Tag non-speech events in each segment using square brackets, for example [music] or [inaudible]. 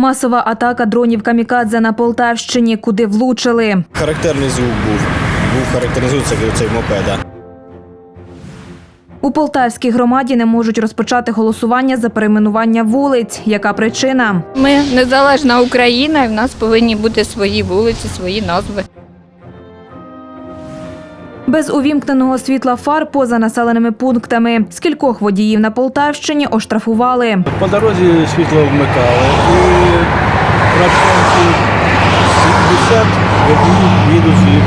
Масова атака дронів камікадзе на Полтавщині, куди влучили. Характерний звук був. Був характеризується як цей мопеда. У Полтавській громаді не можуть розпочати голосування за перейменування вулиць. Яка причина? Ми незалежна Україна, і в нас повинні бути свої вулиці, свої назви. Без увімкненого світла фар поза населеними пунктами. Скількох водіїв на Полтавщині оштрафували. По дорозі світло вмикали і процентів 70 водії їдуть.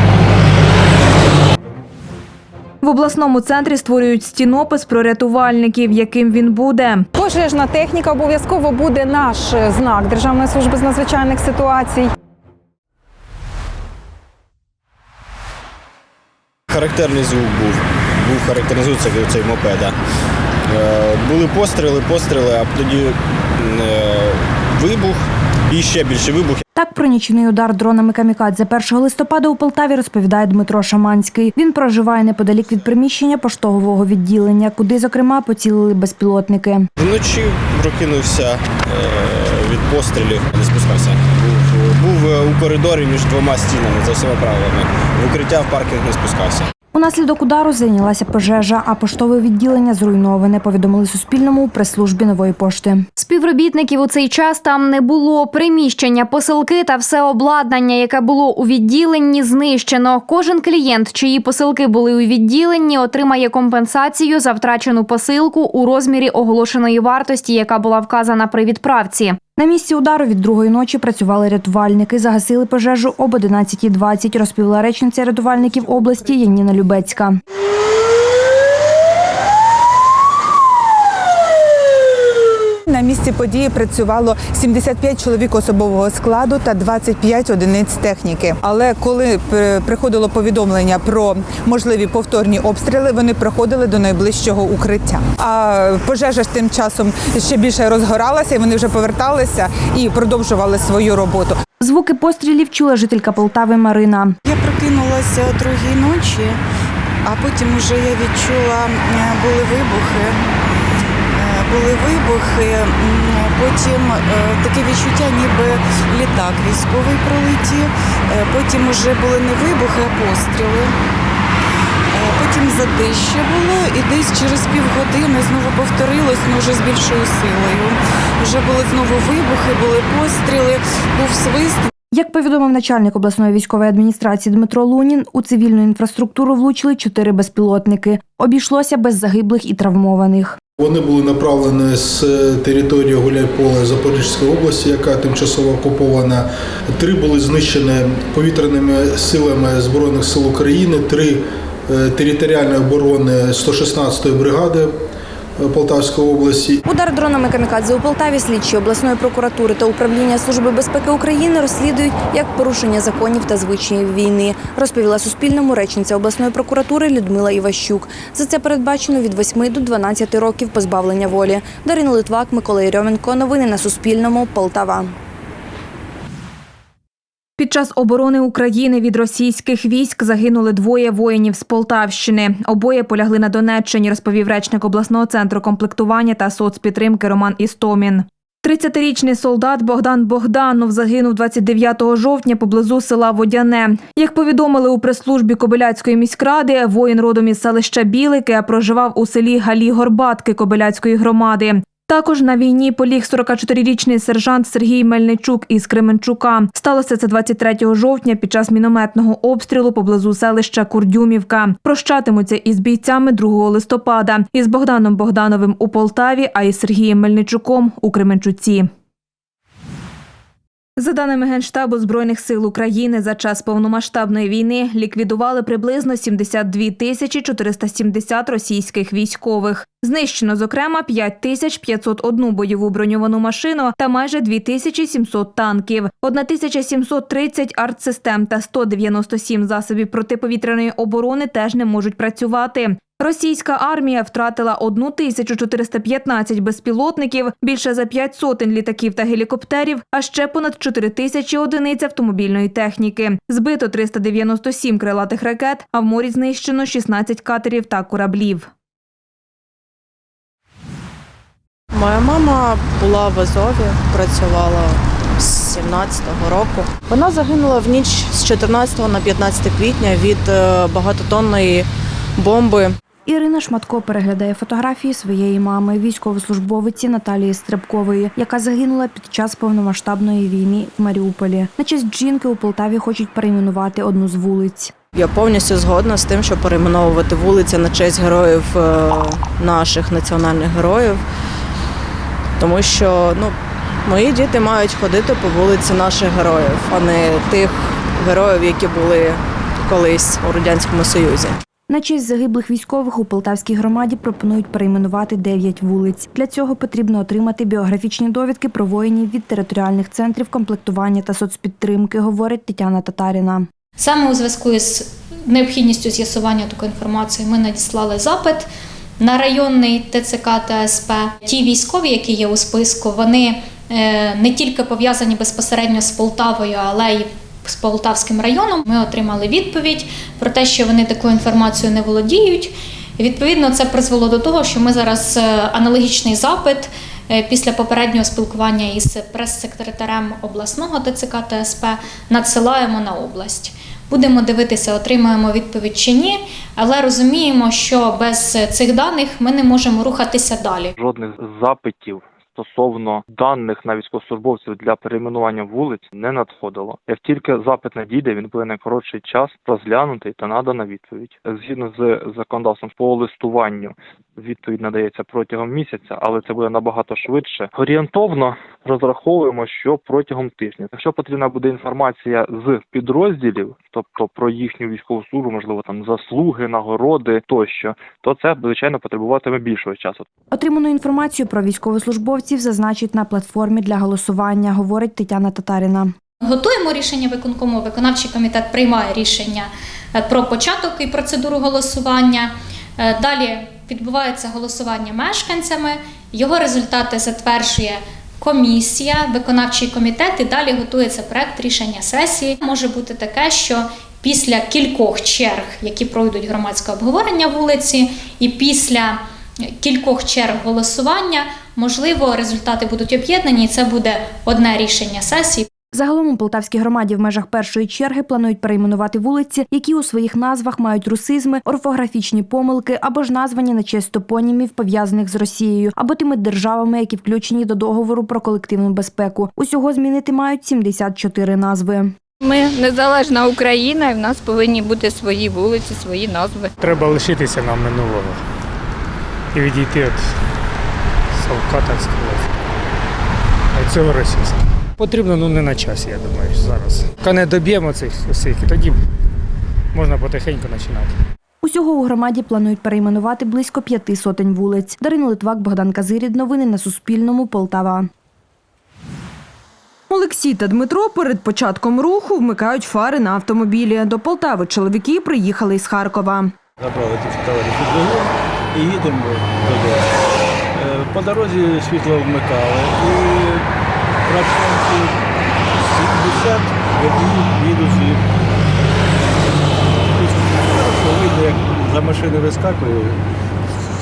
В обласному центрі створюють стінопис про рятувальників, яким він буде. Пожежна техніка обов'язково буде наш знак Державної служби з надзвичайних ситуацій. Характерний звук був. Був характеризується цей мопеда. Е, Були постріли, постріли, а тоді е, вибух і ще більше вибух. Так про нічний удар дронами камікадзе 1 листопада у Полтаві розповідає Дмитро Шаманський. Він проживає неподалік від приміщення поштового відділення, куди, зокрема, поцілили безпілотники. Вночі прокинувся е, від пострілів, не спускався. У коридорі між двома стінами за всіма правилами. В укриття в паркінг не спускався. Унаслідок удару зайнялася пожежа, а поштове відділення зруйноване. Повідомили Суспільному у прес-службі нової пошти. Співробітників у цей час там не було. Приміщення, посилки та все обладнання, яке було у відділенні, знищено. Кожен клієнт, чиї посилки були у відділенні, отримає компенсацію за втрачену посилку у розмірі оголошеної вартості, яка була вказана при відправці. На місці удару від другої ночі працювали рятувальники. Загасили пожежу об 11.20, розповіла речниця рятувальників області Яніна Любецька. На місці події працювало 75 чоловік особового складу та 25 одиниць техніки. Але коли е, приходило повідомлення про можливі повторні обстріли, вони проходили до найближчого укриття. А пожежа ж тим часом ще більше розгоралася, і вони вже поверталися і продовжували свою роботу. Звуки пострілів чула жителька Полтави Марина. Я прокинулася о другій ночі, а потім уже я відчула, е, були вибухи. Були вибухи, потім е, таке відчуття, ніби літак військовий пролетів. Е, Потім вже були не вибухи, а постріли. Е, Потім затище було, і десь через півгодини знову повторилось, ну вже з більшою силою. Вже були знову вибухи, були постріли, був свист. Як повідомив начальник обласної військової адміністрації Дмитро Лунін, у цивільну інфраструктуру влучили чотири безпілотники. Обійшлося без загиблих і травмованих. Вони були направлені з території Гуляйполе Запорізької області, яка тимчасово окупована. Три були знищені повітряними силами Збройних сил України, три е, територіальної оборони 116-ї бригади е, Полтавської області Удар дронами камікадзе у Полтаві слідчі обласної прокуратури та управління Служби безпеки України розслідують як порушення законів та звичаїв війни, розповіла Суспільному речниця обласної прокуратури Людмила Іващук. За це передбачено від 8 до 12 років позбавлення волі. Дарина Литвак, Микола Єрьоменко. Новини на Суспільному. Полтава. Під час оборони України від російських військ загинули двоє воїнів з Полтавщини. Обоє полягли на Донеччині, розповів речник обласного центру комплектування та соцпідтримки Роман Істомін. 30-річний солдат Богдан Богданов загинув 29 жовтня поблизу села Водяне. Як повідомили у прес-службі Кобиляцької міськради, воїн родом із селища Білики, проживав у селі Галі Горбатки Кобиляцької громади. Також на війні поліг 44-річний сержант Сергій Мельничук із Кременчука. Сталося це 23 жовтня під час мінометного обстрілу поблизу селища Курдюмівка. Прощатимуться із бійцями 2 листопада із Богданом Богдановим у Полтаві, а із Сергієм Мельничуком у Кременчуці. За даними Генштабу Збройних сил України, за час повномасштабної війни ліквідували приблизно 72 тисячі 470 російських військових. Знищено, зокрема, 5 тисяч 501 бойову броньовану машину та майже 2700 танків, 1730 артсистем та 197 засобів протиповітряної оборони теж не можуть працювати. Російська армія втратила 1415 безпілотників, більше за 5 сотень літаків та гелікоптерів, а ще понад 4 тисячі одиниць автомобільної техніки. Збито 397 крилатих ракет, а в морі знищено 16 катерів та кораблів. Моя мама була в Азові, працювала 17-го року. Вона загинула в ніч з 14 на 15 квітня від е, багатотонної бомби. Ірина Шматко переглядає фотографії своєї мами, військовослужбовиці Наталії Стрибкової, яка загинула під час повномасштабної війни в Маріуполі. На честь жінки у Полтаві хочуть перейменувати одну з вулиць. Я повністю згодна з тим, щоб перейменовувати вулиці на честь героїв е, наших національних героїв. Тому що ну, мої діти мають ходити по вулиці наших героїв, а не тих героїв, які були колись у Радянському Союзі. На честь загиблих військових у Полтавській громаді пропонують перейменувати 9 вулиць. Для цього потрібно отримати біографічні довідки про воїнів від територіальних центрів комплектування та соцпідтримки, говорить Тетяна Татаріна. Саме у зв'язку з необхідністю з'ясування такої інформації ми надіслали запит на районний ТЦК та СП. Ті військові, які є у списку, вони е, не тільки пов'язані безпосередньо з Полтавою, але й з Полтавським районом. Ми отримали відповідь про те, що вони такою інформацією не володіють. Відповідно, це призвело до того, що ми зараз е, аналогічний запит е, після попереднього спілкування із прес-секретарем обласного ТЦК та СП надсилаємо на область. Будемо дивитися, отримаємо відповідь чи ні, але розуміємо, що без цих даних ми не можемо рухатися далі. жодних запитів стосовно даних на військовослужбовців для перейменування вулиць не надходило. Як тільки запит надійде, він буде найкоротший час розглянутий та надана відповідь. Згідно з законодавством по листуванню, відповідь надається протягом місяця, але це буде набагато швидше. Орієнтовно розраховуємо, що протягом тижня. Якщо потрібна буде інформація з підрозділів, тобто про їхню військову службу, можливо, там заслуги, нагороди тощо, то це звичайно потребуватиме більшого часу. Отриману інформацію про військовослужбовців зазначить на платформі для голосування, говорить Тетяна Татаріна. Готуємо рішення виконкому. Виконавчий комітет приймає рішення е, про початок і процедуру голосування. Е, Далі відбувається голосування мешканцями. Його результати затверджує комісія, виконавчий комітет, і далі готується проект рішення сесії. Може бути таке, що після кількох черг, які пройдуть громадське обговорення вулиці, і після кількох черг голосування, можливо, результати будуть об'єднані, і це буде одне рішення сесії. Загалом у Полтавській громаді в межах першої черги планують перейменувати вулиці, які у своїх назвах мають русизми, орфографічні помилки або ж названі на честь топонімів, пов'язаних з Росією, або тими державами, які включені до договору про колективну безпеку. Усього змінити мають 74 назви. Ми незалежна Україна, і в нас повинні бути свої вулиці, свої назви. Треба лишитися нам минулого і відійти від совка, так сказати. А цього російського. Потрібно ну не на часі, я думаю, зараз. Коли не доб'ємо цих усіх, і тоді можна потихеньку починати. Усього у громаді планують перейменувати близько п'яти сотень вулиць. Дарина Литвак, Богдан Казирід. Новини на Суспільному. Полтава. Олексій та Дмитро перед початком руху вмикають фари на автомобілі. До Полтави чоловіки приїхали із Харкова. Забрали тут товариші двигун і їдемо додому. Е, По дорозі світло вмикали і процентів 70 водії їдуть звідти. Тобто, Хорошо видно, як за машини вискакує,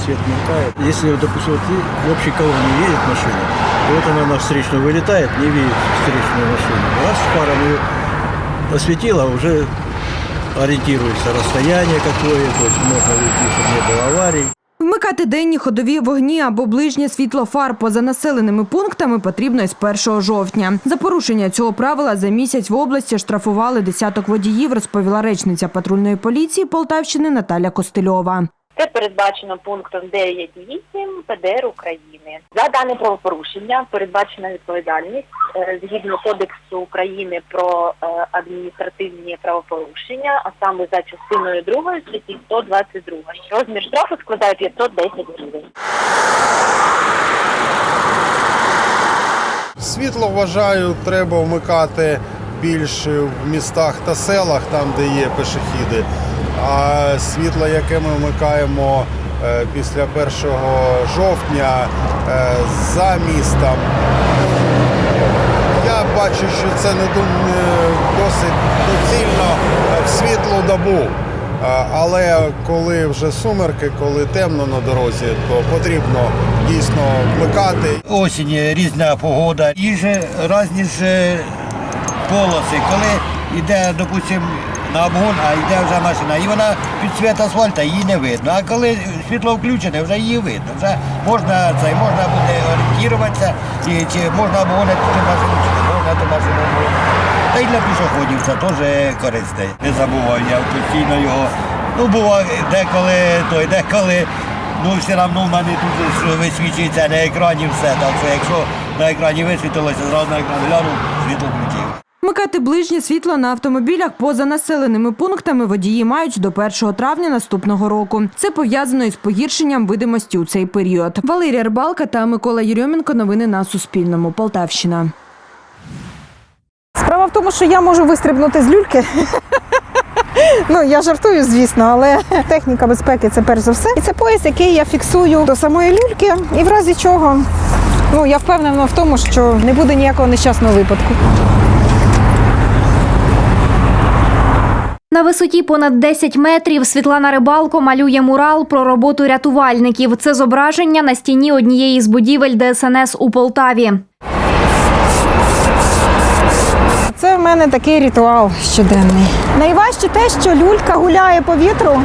світ мелькає. Если, допустим, вот в общей колонне едет машина, и вот она на встречную вылетает, не видит встречную машину. Раз фарами осветила, уже ориентируется расстояние какое, то есть можно уйти, чтобы не было аварий. Вмикати денні ходові вогні або ближнє світло фар поза населеними пунктами потрібно із 1 жовтня. За порушення цього правила за місяць в області штрафували десяток водіїв, розповіла речниця патрульної поліції Полтавщини Наталя Костельова. Це передбачено пунктом 9.8 ПДР України. За дане правопорушення передбачена відповідальність е, згідно Кодексу України про е, адміністративні правопорушення, а саме за частиною 2 статті 122. Розмір штрафу складає 510 гривень. Світло вважаю, треба вмикати більше в містах та селах, там де є пешехіди. А світло, яке ми вмикаємо е, після 1 жовтня е, за містом, я бачу, що це не е, досить доцільно в світлу добу. Але коли вже сумерки, коли темно на дорозі, то потрібно дійсно вмикати Осінь, різна погода. І же різні ж полоси, коли йде, допустимо, на обгон, а йде вже машина, і вона під світ асфальта її не видно. А коли світло включене, вже її видно. Вже можна це, можна буде орієнтуватися, і чи можна обгонити ту машину, чи не можна ту машину обгонити. Та й для пішоходів це теж корисне. Не забуваю, я постійно його. Ну, буває деколи той, деколи. Ну, все одно в мене тут висвічується на екрані все. Так що якщо на екрані висвітилося, зразу на екран глянув, світло включив. Вмикати ближнє світло на автомобілях поза населеними пунктами водії мають до 1 травня наступного року. Це пов'язано із погіршенням видимості у цей період. Валерія Рибалка та Микола Єрьоменко. Новини на Суспільному. Полтавщина. Справа в тому, що я можу вистрибнути з люльки. [laughs] Ну, я жартую, звісно, але техніка безпеки це перш за все. І це пояс, який я фіксую до самої люльки, і в разі чого ну, я впевнена в тому, що не буде ніякого нещасного випадку. На висоті понад 10 метрів Світлана Рибалко малює мурал про роботу рятувальників. Це зображення на стіні однієї з будівель ДСНС у Полтаві. Це в мене такий ритуал щоденний. Найважче те, що люлька гуляє по вітру,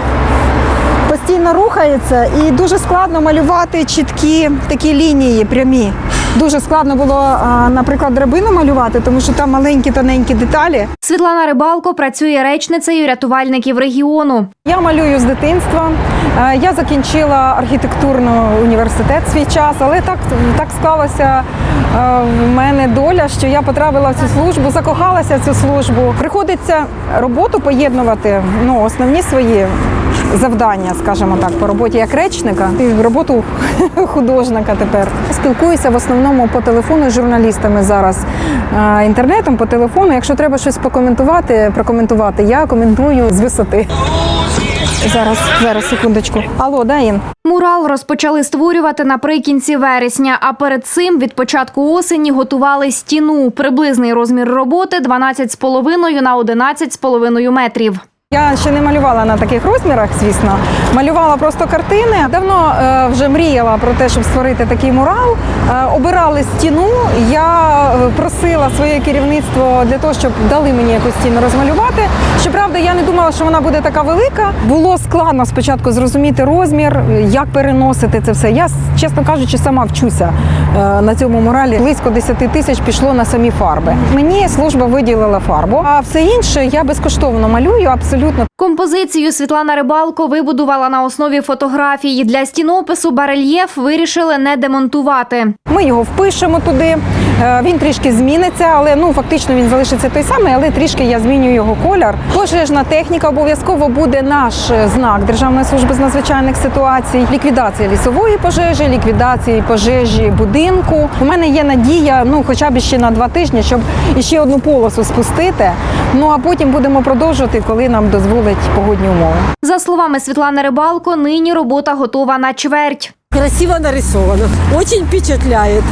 постійно рухається, і дуже складно малювати чіткі такі лінії прямі. Дуже складно було, наприклад, драбину малювати, тому що там маленькі тоненькі деталі. Світлана Рибалко працює речницею рятувальників регіону. Я малюю з дитинства. Я закінчила архітектурний університет свій час, але так, так склалася в мене доля, що я потрапила в цю службу, закохалася в цю службу. Приходиться роботу поєднувати, ну, основні свої завдання, скажімо так, по роботі як речника і роботу [laughs] художника тепер. Спілкуюся в основному по телефону з журналістами зараз. Інтернетом, по телефону. Якщо треба щось покоментувати, прокоментувати, я коментую з висоти. Зараз, зараз, секундочку. Алло, да? Мурал розпочали створювати наприкінці вересня, а перед цим від початку осені готували стіну. Приблизний розмір роботи 12,5 на 11,5 метрів. Я ще не малювала на таких розмірах, звісно. Малювала просто картини. Давно е, вже мріяла про те, щоб створити такий мурал. Е, обирали стіну. Я е, просила своє керівництво для того, щоб дали мені якусь стіну розмалювати. Щоправда, я не думала, що вона буде така велика. Було складно спочатку зрозуміти розмір, як переносити це все. Я, чесно кажучи, сама вчуся е, на цьому моралі. Близько 10 тисяч пішло на самі фарби. Мені служба виділила фарбу, а все інше я безкоштовно малюю абсолютно. Композицію Світлана Рибалко вибудувала на основі фотографій. Для стінопису барельєф вирішили не демонтувати. Ми його впишемо туди. Е, Він трішки зміниться, але ну фактично він залишиться той самий, але трішки я зміню його колір. Пожежна техніка обов'язково буде наш е, знак Державної служби з надзвичайних ситуацій. Ліквідація лісової пожежі, ліквідації пожежі будинку. У мене є надія, ну хоча б ще на два тижні, щоб іще одну полосу спустити. Ну а потім будемо продовжувати, коли нам дозволять погодні умови. За словами Світлани Рибалко, нині робота готова на чверть. Красиво нарисовано, очень впечатляет.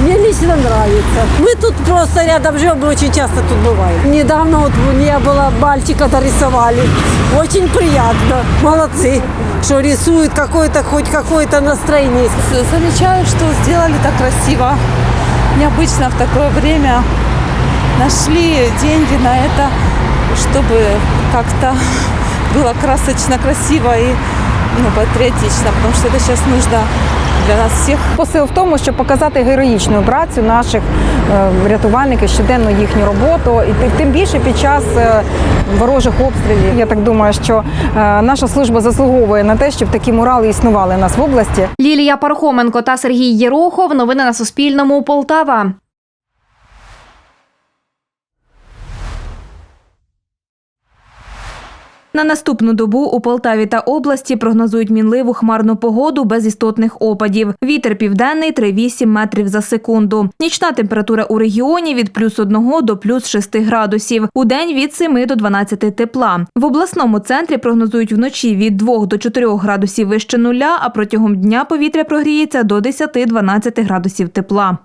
Мне лично нравится. Мы тут просто рядом живем, мы очень часто тут бываем. Недавно вот мне было мальчика нарисовали. Очень приятно. Молодцы, что рисуют какое-то, хоть какое-то настроение. Замечаю, что сделали так красиво. Необычно в такое время нашли деньги на это, чтобы как-то было красочно, красиво и ну, патриотично, потому что это сейчас нужно для нас всіх. Посил в тому, щоб показати героїчну працю наших е, рятувальників, щоденну їхню роботу, і тим більше під час е, ворожих обстрілів. Я так думаю, що е, наша служба заслуговує на те, щоб такі мурали існували у нас в області. Лілія Пархоменко та Сергій Єрохов. Новини на Суспільному. Полтава. На наступну добу у Полтаві та області прогнозують мінливу хмарну погоду без істотних опадів. Вітер південний 3,8 метрів за секунду. Нічна температура у регіоні від плюс 1 до плюс 6 градусів. У день від 7 до 12 тепла. В обласному центрі прогнозують вночі від 2 до 4 градусів вище нуля, а протягом дня повітря прогріється до 10-12 градусів тепла.